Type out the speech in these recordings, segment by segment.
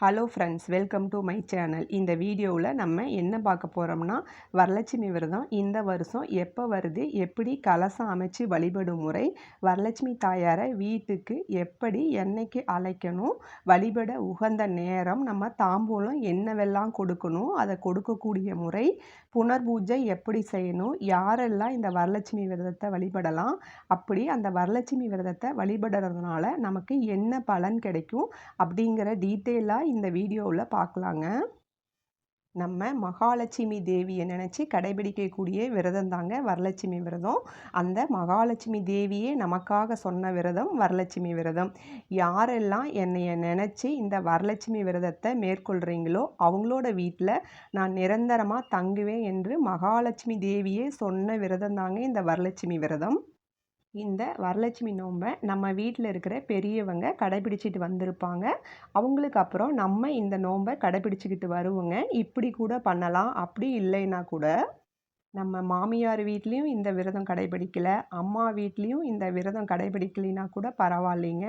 Hello friends welcome to my channel இந்த வீடியோவில் நம்ம என்ன பார்க்க போகிறோம்னா வரலட்சுமி விரதம் இந்த வருஷம் எப்போ வருது எப்படி கலசம் அமைச்சு வழிபடும் முறை வரலட்சுமி தாயாரை வீட்டுக்கு எப்படி என்னைக்கு அழைக்கணும் வழிபட உகந்த நேரம் நம்ம தாம்பூலம் என்னவெல்லாம் கொடுக்கணும் அதை கொடுக்கக்கூடிய முறை புனர்பூஜை எப்படி செய்யணும் யாரெல்லாம் இந்த வரலட்சுமி விரதத்தை வழிபடலாம் அப்படி அந்த வரலட்சுமி விரதத்தை வழிபடுறதுனால நமக்கு என்ன பலன் கிடைக்கும் அப்படிங்கிற டீட்டெயிலாக இந்த வீடியோவில் பார்க்கலாங்க நம்ம மகாலட்சுமி தேவியை நினச்சி கடைபிடிக்கக்கூடிய விரதம் தாங்க வரலட்சுமி விரதம். அந்த மகாலட்சுமி தேவியே நமக்காக சொன்ன விரதம் வரலட்சுமி விரதம். யாரெல்லாம் என்னைய நினச்சி இந்த வரலட்சுமி விரதத்தை மேற்கொள்கிறீங்களோ அவங்களோட வீட்டில் நான் நிரந்தரமாக தங்குவேன் என்று மகாலட்சுமி தேவியே சொன்ன விரதம் தாங்க இந்த வரலட்சுமி விரதம். இந்த வரலட்சுமி நோன்பை நம்ம வீட்டில் இருக்கிற பெரியவங்க கடைபிடிச்சிட்டு வந்திருப்பாங்க. அவங்களுக்கு அப்புறம் நம்ம இந்த நோன்பை கடைபிடிச்சிக்கிட்டு வருவோங்க. இப்படி கூட பண்ணலாம் அப்படி இல்லைன்னா கூட நம்ம மாமியார் வீட்லேயும் இந்த விரதம் கடைபிடிக்கலை அம்மா வீட்லேயும் இந்த விரதம் கடைபிடிக்கலைன்னா கூட பரவாயில்லைங்க.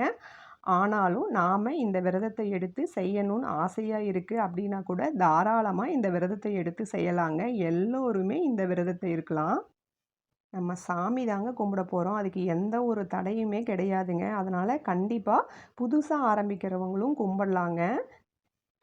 ஆனாலும் நாம் இந்த விரதத்தை எடுத்து செய்யணும்னு ஆசையாக இருக்குது அப்படின்னா கூட தாராளமாக இந்த விரதத்தை எடுத்து செய்யலாங்க. எல்லோருமே இந்த விரதத்தை இருக்கலாம் நம்ம சாமி தாங்க கும்பிட போகிறோம் அதுக்கு எந்த ஒரு தடையுமே கிடையாதுங்க. அதனால் கண்டிப்பாக புதுசாக ஆரம்பிக்கிறவங்களும் கும்பிடலாங்க.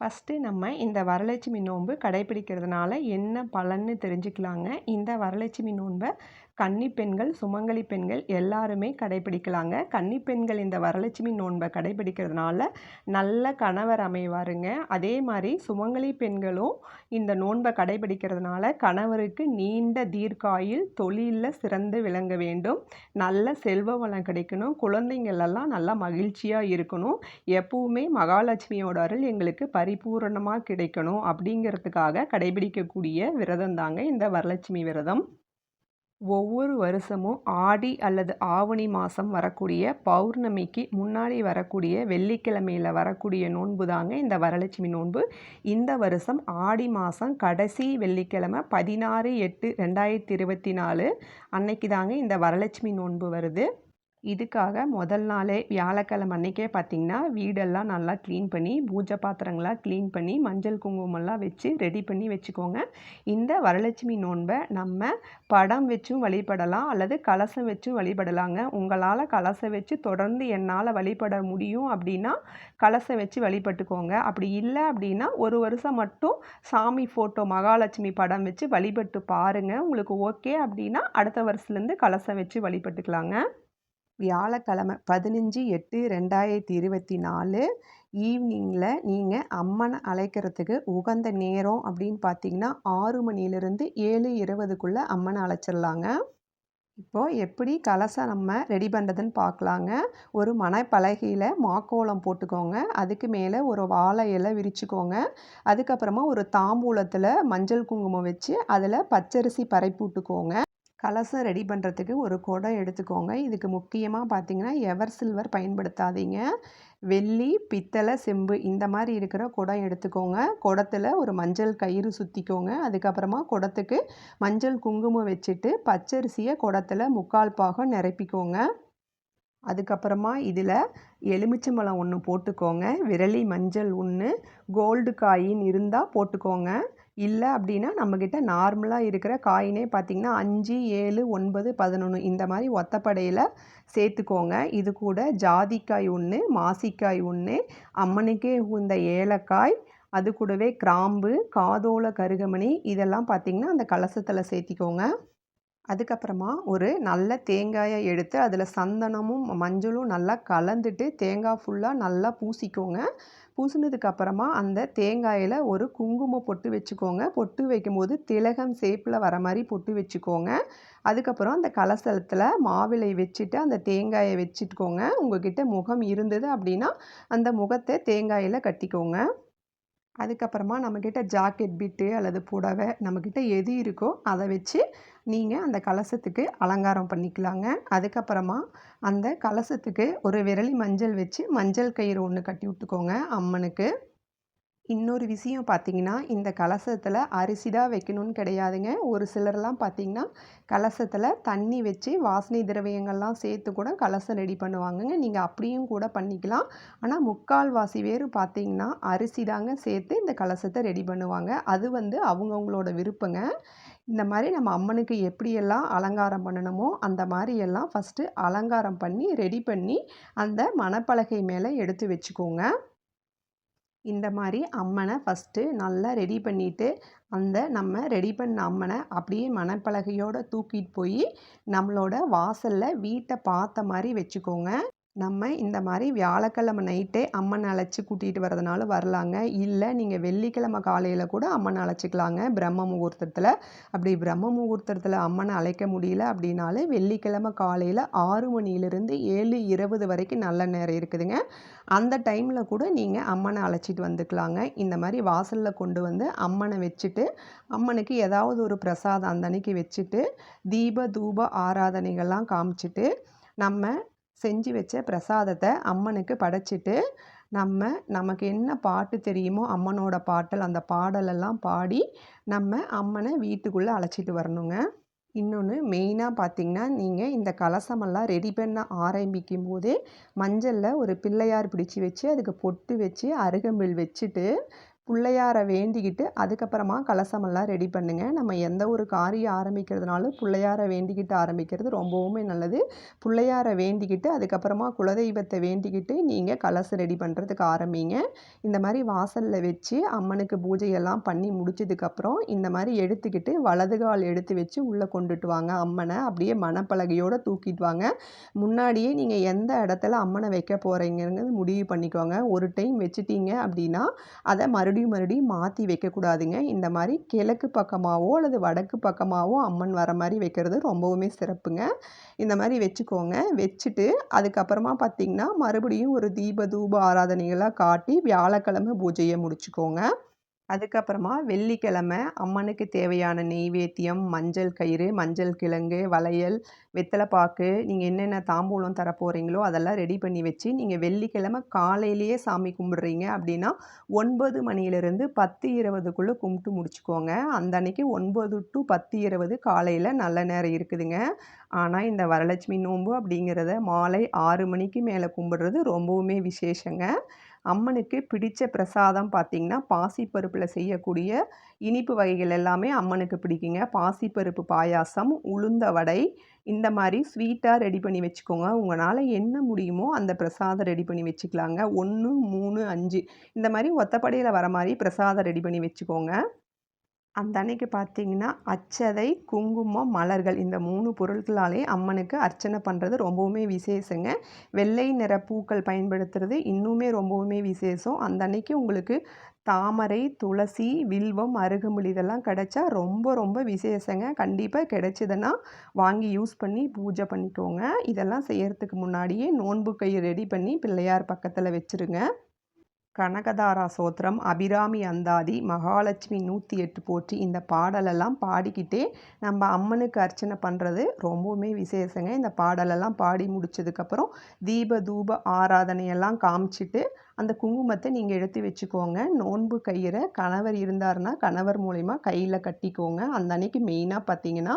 ஃபஸ்ட்டு நம்ம இந்த வரலட்சுமி நோன்பு கடைப்பிடிக்கிறதுனால என்ன பலன்னு தெரிஞ்சுக்கலாங்க. இந்த வரலட்சுமி நோன்பை கன்னி பெண்கள் சுமங்கலி பெண்கள் எல்லாருமே கடைபிடிக்கலாங்க. கன்னி பெண்கள் இந்த வரலட்சுமி நோன்பை கடைபிடிக்கிறதுனால நல்ல கணவர் அமைவாருங்க. அதே மாதிரி சுமங்கலி பெண்களும் இந்த நோன்பை கடைபிடிக்கிறதுனால கணவருக்கு நீண்ட தீர்க்காயில் தொழிலில் சிறந்து விளங்க வேண்டும். நல்ல செல்வ வளம் கிடைக்கணும். குழந்தைங்களெல்லாம் நல்லா மகிழ்ச்சியாக இருக்கணும். எப்பவுமே மகாலட்சுமியோட அருள் எங்களுக்கு பரிபூரணமாக கிடைக்கணும் அப்படிங்கிறதுக்காக கடைபிடிக்கக்கூடிய விரதம் தாங்க இந்த வரலட்சுமி விரதம். ஒவ்வொரு வருஷமும் ஆடி அல்லது ஆவணி மாதம் வரக்கூடிய பௌர்ணமிக்கு முன்னாடி வரக்கூடிய வெள்ளிக்கிழமையில் வரக்கூடிய நோன்பு தாங்க இந்த வரலட்சுமி நோன்பு. இந்த வருஷம் ஆடி மாதம் கடைசி வெள்ளிக்கிழமை பதினாறு எட்டு ரெண்டாயிரத்தி இருபத்தி நாலு அன்னைக்கு தாங்க இந்த வரலட்சுமி நோன்பு வருது. இதுக்காக முதல் நாளே வியாழக்கிழமை அன்றைக்கே பார்த்திங்கன்னா வீடெல்லாம் நல்லா க்ளீன் பண்ணி பூஜை பாத்திரங்களாக க்ளீன் பண்ணி மஞ்சள் குங்குமம்லாம் வச்சு ரெடி பண்ணி வச்சுக்கோங்க. இந்த வரலட்சுமி நோன்பை நம்ம படம் வச்சும் வழிபடலாம் அல்லது கலசம் வச்சும் வழிபடலாங்க. உங்களால் கலசம் வச்சு தொடர்ந்து என்னால் வழிபட முடியும் அப்படின்னா கலசம் வச்சு வழிபட்டுக்கோங்க. அப்படி இல்லை அப்படின்னா ஒரு வருஷம் மட்டும் சாமி ஃபோட்டோ மகாலட்சுமி படம் வச்சு வழிபட்டு பாருங்கள் உங்களுக்கு ஓகே அப்படின்னா அடுத்த வருஷத்துலேருந்து கலசம் வச்சு வழிபட்டுக்கலாங்க. வியாழக்கிழமை பதினஞ்சு எட்டு ரெண்டாயிரத்தி இருபத்தி நாலு ஈவினிங்கில் நீங்கள் அம்மனை அழைக்கிறதுக்கு உகந்த நேரம் அப்படின்னு பார்த்தீங்கன்னா ஆறு மணிலேருந்து ஏழு இருபதுக்குள்ளே அம்மனை அழைச்சிடலாங்க. இப்போது எப்படி கலசை நம்ம ரெடி பண்ணுறதுன்னு பார்க்கலாங்க. ஒரு மணப்பலகையில் மாக்கோளம் போட்டுக்கோங்க. அதுக்கு மேலே ஒரு வாழை இலை விரிச்சுக்கோங்க. அதுக்கப்புறமா ஒரு தாம்பூலத்தில் மஞ்சள் குங்குமம் வச்சு அதில் பச்சரிசி பறைப்பு விட்டுக்கோங்க. கலசம் ரெடி பண்ணுறதுக்கு ஒரு குடம் எடுத்துக்கோங்க. இதுக்கு முக்கியமாக பார்த்தீங்கன்னா எவர் சில்வர் பயன்படுத்தாதீங்க. வெள்ளி பித்தளை செம்பு இந்த மாதிரி இருக்கிற குடம் எடுத்துக்கோங்க. குடத்தில் ஒரு மஞ்சள் கயிறு சுற்றிக்கோங்க அதுக்கப்புறமா குடத்துக்கு மஞ்சள் குங்குமம் வச்சுட்டு பச்சரிசியை குடத்தில் முக்கால் பாகம் நிரப்பிக்கோங்க. அதுக்கப்புறமா இதில் எலுமிச்சம்பழம் ஒன்று போட்டுக்கோங்க. விரலி மஞ்சள் ஒன்று கோல்டு காயின் இருந்தால் போட்டுக்கோங்க. இல்லை அப்படின்னா நம்மக்கிட்ட நார்மலாக இருக்கிற காயினே பார்த்திங்கன்னா அஞ்சு ஏழு ஒன்பது பதினொன்று இந்த மாதிரி ஒத்தப்படையில் சேர்த்துக்கோங்க. இது கூட ஜாதிக்காய் ஒன்று மாசிக்காய் ஒன்று அம்மனுக்கே உந்த ஏலக்காய் அது கூடவே கிராம்பு காதோல கருகமணி இதெல்லாம் பார்த்திங்கன்னா அந்த கலசத்தில் சேர்த்திக்கோங்க. அதுக்கப்புறமா ஒரு நல்ல தேங்காயை எடுத்து அதில் சந்தனமும் மஞ்சளும் நல்லா கலந்துட்டு தேங்காய் ஃபுல்லாக நல்லா பூசிக்கோங்க. பூசினதுக்கப்புறமா அந்த தேங்காயில் ஒரு குங்குமம் பொட்டு வச்சுக்கோங்க. பொட்டு வைக்கும்போது திலகம் சேப்பில் வர மாதிரி பொட்டு வச்சுக்கோங்க. அதுக்கப்புறம் அந்த கலசலத்தில் மாவிலை வச்சுட்டு அந்த தேங்காயை வச்சுட்டுக்கோங்க உங்ககிட்ட முகம் இருந்தது அப்படின்னா அந்த முகத்தை தேங்காயில் கட்டிக்கோங்க. அதுக்கப்புறமா நம்மக்கிட்ட ஜாக்கெட் பிட்டு அல்லது புடவை நம்மக்கிட்ட எது இருக்கோ அதை வச்சு நீங்கள் அந்த கலசத்துக்கு அலங்காரம் பண்ணிக்கலாங்க. அதுக்கப்புறமா அந்த கலசத்துக்கு ஒரு விரலி மஞ்சள் வச்சு மஞ்சள் கயிறு ஒன்று கட்டி விட்டுக்கோங்க அம்மனுக்கு. இன்னொரு விஷயம் பார்த்தீங்கன்னா இந்த கலசத்தில் அரிசி தான் வைக்கணும்னு கிடையாதுங்க. ஒரு சிலர்லாம் பார்த்திங்கன்னா கலசத்தில் தண்ணி வச்சு வாசனை திரவியங்கள்லாம் சேர்த்து கூட கலசம் ரெடி பண்ணுவாங்கங்க. நீங்கள் அப்படியும் கூட பண்ணிக்கலாம். ஆனால் முக்கால்வாசி பேர் பார்த்தீங்கன்னா அரிசி தாங்க சேர்த்து இந்த கலசத்தை ரெடி பண்ணுவாங்க. அது வந்து அவங்கவுங்களோட விருப்பங்க. இந்த மாதிரி நம்ம அம்மனுக்கு எப்படியெல்லாம் அலங்காரம் பண்ணணுமோ அந்த மாதிரி எல்லாம் ஃபஸ்ட்டு அலங்காரம் பண்ணி ரெடி பண்ணி அந்த மணப்பலகை மேலே எடுத்து வச்சுக்கோங்க. இந்த மாதிரி அம்மனை ஃபஸ்ட்டு நல்லா ரெடி பண்ணிவிட்டு அந்த நம்ம ரெடி பண்ண அம்மனை அப்படியே மணப்பலகையோடு தூக்கிட்டு போய் நம்மளோட வாசலில் வீட்டை பார்த்த மாதிரி வச்சுக்கோங்க. நம்ம இந்த மாதிரி வியாழக்கிழமை நைட்டே அம்மனை அழைச்சி கூட்டிகிட்டு வரதுனால வரலாங்க. இல்லை நீங்கள் வெள்ளிக்கிழமை காலையில் கூட அம்மனை அழைச்சிக்கலாங்க. பிரம்ம முகூர்த்தத்தில். அப்படி பிரம்ம முகூர்த்தத்தில் அம்மனை அழைக்க முடியல அப்படின்னாலே வெள்ளிக்கிழமை காலையில் ஆறு மணியிலிருந்து ஏழு இருபது வரைக்கும் நல்ல நேரம் இருக்குதுங்க. அந்த டைமில் கூட நீங்கள் அம்மனை அழைச்சிட்டு வந்துக்கலாங்க. இந்த மாதிரி வாசலில் கொண்டு வந்து அம்மனை வச்சுட்டு அம்மனுக்கு ஏதாவது ஒரு பிரசாதம் அந்த அன்னைக்கு வச்சுட்டு தீப தூப ஆராதனைகள்லாம் காமிச்சிட்டு நம்ம செஞ்சு வச்ச பிரசாதத்தை அம்மனுக்கு படைச்சிட்டு நம்ம நமக்கு என்ன பாட்டு தெரியுமோ அம்மனோட பாட்டல் அந்த பாடலெல்லாம் பாடி நம்ம அம்மனை வீட்டுக்குள்ளே அழைச்சிட்டு வரணுங்க. இன்னொன்று மெயினாக பார்த்திங்கன்னா நீங்கள் இந்த கலசமெல்லாம் ரெடி பண்ண ஆரம்பிக்கும் போதே மஞ்சளில் ஒரு பிள்ளையார் பிடிச்சி வச்சு அதுக்கு பொட்டு வச்சு அருகம்பில் வச்சுட்டு பிள்ளையாரை வேண்டிக்கிட்டு அதுக்கப்புறமா கலசமெல்லாம் ரெடி பண்ணுங்கள் நம்ம எந்த ஒரு காரியம் ஆரம்பிக்கிறதுனாலும் பிள்ளையாரை வேண்டிக்கிட்டு ஆரம்பிக்கிறது ரொம்பவுமே நல்லது. பிள்ளையாரை வேண்டிக்கிட்டு அதுக்கப்புறமா குலதெய்வத்தை வேண்டிக்கிட்டு நீங்கள் கலசம் ரெடி பண்ணுறதுக்கு ஆரம்பிங்க. இந்த மாதிரி வாசலில் வச்சு அம்மனுக்கு பூஜையெல்லாம் பண்ணி முடிச்சதுக்கப்புறம் இந்த மாதிரி எடுத்துக்கிட்டு வலது கால் எடுத்து வச்சு உள்ளே கொண்டுட்டு வாங்க அம்மனை. அப்படியே மனப்பலகையோடு தூக்கிட்டு வாங்க. முன்னாடியே நீங்கள் எந்த இடத்துல அம்மனை வைக்க போகிறீங்கிறது முடிவு பண்ணிக்கோங்க. ஒரு டைம் வச்சுட்டீங்க அப்படின்னா அதை மறுபடியும் மறுபடியும் மறுபடியும் மாற்றி வைக்கக்கூடாதுங்க. இந்த மாதிரி கிழக்கு பக்கமாகவோ அல்லது வடக்கு பக்கமாகவோ அம்மன் வர மாதிரி வைக்கிறது ரொம்பவுமே சிறப்புங்க. இந்த மாதிரி வச்சுக்கோங்க. வச்சுட்டு அதுக்கப்புறமா பார்த்திங்கன்னா மறுபடியும் ஒரு தீப தூப ஆராதனைகளாக காட்டி வியாழக்கிழமை பூஜையை முடிச்சுக்கோங்க. அதுக்கப்புறமா வெள்ளிக்கிழமை அம்மனுக்கு தேவையான நெய்வேத்தியம் மஞ்சள் கயிறு மஞ்சள் கிழங்கு வளையல் வெத்தலைப்பாக்கு நீங்கள் என்னென்ன தாம்பூலம் தர போகிறீங்களோ அதெல்லாம் ரெடி பண்ணி வச்சு நீங்கள் வெள்ளிக்கிழமை காலையிலேயே சாமி கும்பிட்றீங்க அப்படின்னா ஒன்பது மணியிலேருந்து பத்து இருபதுக்குள்ளே கும்பிட்டு முடிச்சுக்கோங்க. அந்த அன்னைக்கு ஒன்பது டு பத்து இருபது காலையில் நல்ல நேரம் இருக்குதுங்க. ஆனால் இந்த வரலட்சுமி நோன்பு அப்படிங்கிறத மாலை ஆறு மணிக்கு மேலே கும்பிட்றது ரொம்பவுமே விசேஷங்க. அம்மனுக்கு பிடித்த பிரசாதம் பார்த்திங்கன்னா பாசிப்பருப்பில் செய்யக்கூடிய இனிப்பு வகைகள் எல்லாமே அம்மனுக்கு பிடிக்குங்க. பாசிப்பருப்பு பாயாசம் உளுந்த வடை இந்த மாதிரி ஸ்வீட்டாக ரெடி பண்ணி வச்சுக்கோங்க. உங்களால் என்ன முடியுமோ அந்த பிரசாதம் ரெடி பண்ணி வச்சுக்கலாங்க. ஒன்று மூணு அஞ்சு. இந்த மாதிரி ஒத்தப்படையில் வர மாதிரி பிரசாதம் ரெடி பண்ணி வச்சுக்கோங்க. அந்த அன்னைக்கு பார்த்தீங்கன்னா அச்சதை குங்குமம் மலர்கள் இந்த மூணு பொருட்களாலே அம்மனுக்கு அர்ச்சனை பண்ணுறது ரொம்பவுமே விசேஷங்க. வெள்ளை நிற பூக்கள் பயன்படுத்துறது இன்னுமே ரொம்பவுமே விசேஷம். அந்த அன்னைக்கு உங்களுக்கு தாமரை துளசி வில்வம் அருகம்புல் இதெல்லாம் கிடைச்சா ரொம்ப ரொம்ப விசேஷங்க. கண்டிப்பாக கிடச்சிதுன்னா வாங்கி யூஸ் பண்ணி பூஜை பண்ணிக்கோங்க. இதெல்லாம் செய்கிறதுக்கு முன்னாடியே நோன்பு கை ரெடி பண்ணி பிள்ளையார் பக்கத்தில் வச்சுருங்க. கனகதாரா சோத்திரம் அபிராமி அந்தாதி மகாலட்சுமி நூற்றி எட்டு போற்றி இந்த பாடலெல்லாம் பாடிக்கிட்டே நம்ம அம்மனுக்கு அர்ச்சனை பண்ணுறது ரொம்பவுமே விசேஷங்க. இந்த பாடலெல்லாம் பாடி முடிச்சதுக்கப்புறம் தீப தூப ஆராதனையெல்லாம் காமிச்சிட்டு அந்த குங்குமத்தை நீங்கள் எடுத்து வச்சுக்கோங்க. நோன்பு கயிறை கணவர் இருந்தாருன்னா கணவர் மூலிமா கையில் கட்டிக்கோங்க. அந்த அன்னைக்கு மெயினாக பார்த்தீங்கன்னா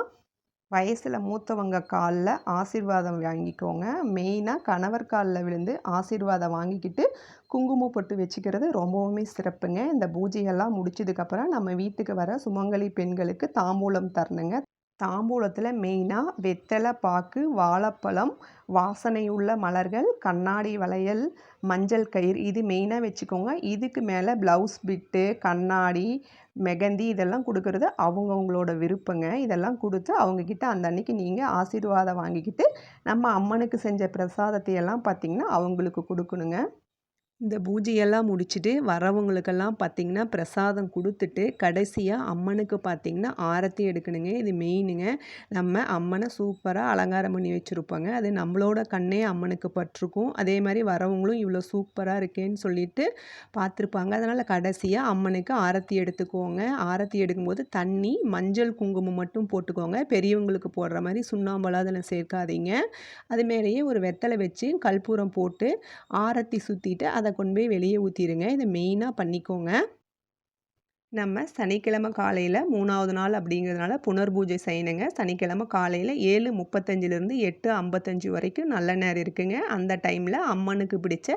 வயசில் மூத்தவங்க காலில் ஆசீர்வாதம் வாங்கிக்கோங்க. மெயினாக கணவர் காலில் விழுந்து ஆசீர்வாதம் வாங்கிக்கிட்டு குங்குமம் பொட்டு வச்சுக்கிறது ரொம்பவுமே சிறப்புங்க. இந்த பூஜையெல்லாம் முடிச்சதுக்கப்புறம் நம்ம வீட்டுக்கு வர சுமங்கலி பெண்களுக்கு தாம்பூலம் தரணுங்க. தாம்பூலத்தில் மெயினாக வெத்தலை பாக்கு வாழைப்பழம் வாசனையுள்ள மலர்கள் கண்ணாடி வளையல் மஞ்சள் கயிறு இது மெயினாக வச்சுக்கோங்க. இதுக்கு மேலே ப்ளவுஸ் பிட்டு கண்ணாடி மெகந்தி இதெல்லாம் கொடுக்குறது அவங்கவுங்களோட விருப்பங்க. இதெல்லாம் கொடுத்து அவங்கக்கிட்ட அந்த அன்னைக்கு நீங்கள் ஆசீர்வாதம் வாங்கிக்கிட்டு நம்ம அம்மனுக்கு செஞ்ச பிரசாதத்தை எல்லாம் பார்த்திங்கன்னா அவங்களுக்கு கொடுக்கணுங்க. இந்த பூஜையெல்லாம் முடிச்சுட்டு வரவங்களுக்கெல்லாம் பார்த்திங்கன்னா பிரசாதம் கொடுத்துட்டு கடைசியாக அம்மனுக்கு பார்த்திங்கன்னா ஆரத்தி எடுக்கணுங்க. இது மெயினுங்க நம்ம அம்மனை சூப்பராக அலங்காரம் பண்ணி வச்சுருப்போங்க. அது நம்மளோட கண்ணே அம்மனுக்கு பட்டிருக்கும். அதே மாதிரி வரவங்களும் இவ்வளோ சூப்பராக இருக்கேன்னு சொல்லிட்டு பார்த்துருப்பாங்க. அதனால் கடைசியாக அம்மனுக்கு ஆரத்தி எடுத்துக்கோங்க. ஆரத்தி எடுக்கும்போது தண்ணி மஞ்சள் குங்குமம் மட்டும் போட்டுக்கோங்க. பெரியவங்களுக்கு போடுற மாதிரி சுண்ணாம்பெல்லாம் அதில் சேர்க்காதீங்க. அதுமாரியே ஒரு வெத்தலை வச்சு கற்பூரம் போட்டு ஆரத்தி சுற்றிட்டு அதை அதை கொண்டு போய் வெளியே ஊற்றிடுங்க இதை மெயினாக பண்ணிக்கோங்க. நம்ம சனிக்கிழமை காலையில் மூணாவது நாள் அப்படிங்கிறதுனால புனர்பூஜை செய்யணுங்க. சனிக்கிழமை காலையில் ஏழு முப்பத்தஞ்சிலேருந்து எட்டு ஐம்பத்தஞ்சு வரைக்கும் நல்ல நேரம் இருக்குங்க. அந்த டைமில் அம்மனுக்கு பிடிச்ச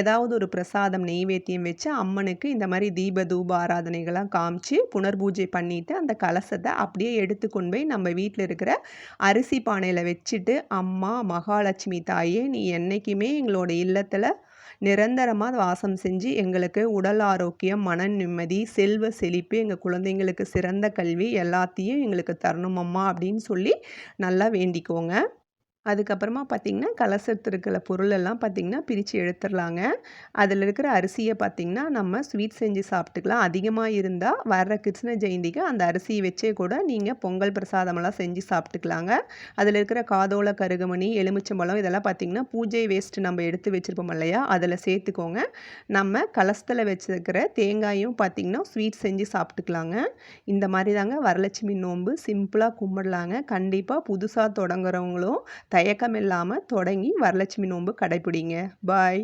ஏதாவது ஒரு பிரசாதம் நெய்வேத்தியம் வச்சு அம்மனுக்கு இந்த மாதிரி தீப தூப ஆராதனைகள்லாம் காமிச்சு புனர்பூஜை பண்ணிவிட்டு அந்த கலசத்தை அப்படியே எடுத்து கொண்டு போய் நம்ம வீட்டில் இருக்கிற அரிசி பானையில் வச்சுட்டு அம்மா மகாலட்சுமி தாயே நீ என்றைக்குமே எங்களோட இல்லத்தில் நிரந்தரமாக வாசம் செஞ்சு எங்களுக்கு உடல் ஆரோக்கியம் மன நிம்மதி செல்வ செழிப்பு எங்கள் குழந்தைங்களுக்கு சிறந்த கல்வி எல்லாத்தையும் எங்களுக்கு தரணும் அம்மா அப்படின்னு சொல்லி நல்லா வேண்டிக்கோங்க. அதுக்கப்புறமா பார்த்திங்கன்னா கலசத்து இருக்கிற பொருளெல்லாம் பார்த்திங்கன்னா பிரித்து எடுத்துடலாங்க அதில் இருக்கிற அரிசியை பார்த்திங்கன்னா நம்ம ஸ்வீட் செஞ்சு சாப்பிட்டுக்கலாம். அதிகமாக இருந்தால் வர்ற கிருஷ்ண ஜெயந்திக்கு அந்த அரிசியை வச்சே கூட நீங்கள் பொங்கல் பிரசாதமெல்லாம் செஞ்சு சாப்பிட்டுக்கலாங்க. அதில் இருக்கிற காதோல கருகமணி எலுமிச்சம்பழம் இதெல்லாம் பார்த்திங்கன்னா பூஜை வேஸ்ட்டு நம்ம எடுத்து வச்சுருப்போம் இல்லையா? அதில் சேர்த்துக்கோங்க. நம்ம கலசத்தில் வச்சுருக்கிற தேங்காயும் பார்த்திங்கன்னா ஸ்வீட் செஞ்சு சாப்பிட்டுக்கலாங்க. இந்த மாதிரி தாங்க வரலட்சுமி நோன்பு. சிம்பிளாக கும்பிடலாங்க. கண்டிப்பாக புதுசாக தொடங்குறவங்களும் தயக்கம் இல்லாமல் தொடங்கி வரலட்சுமி நோன்பு கடைப்பிடிங்க பாய்.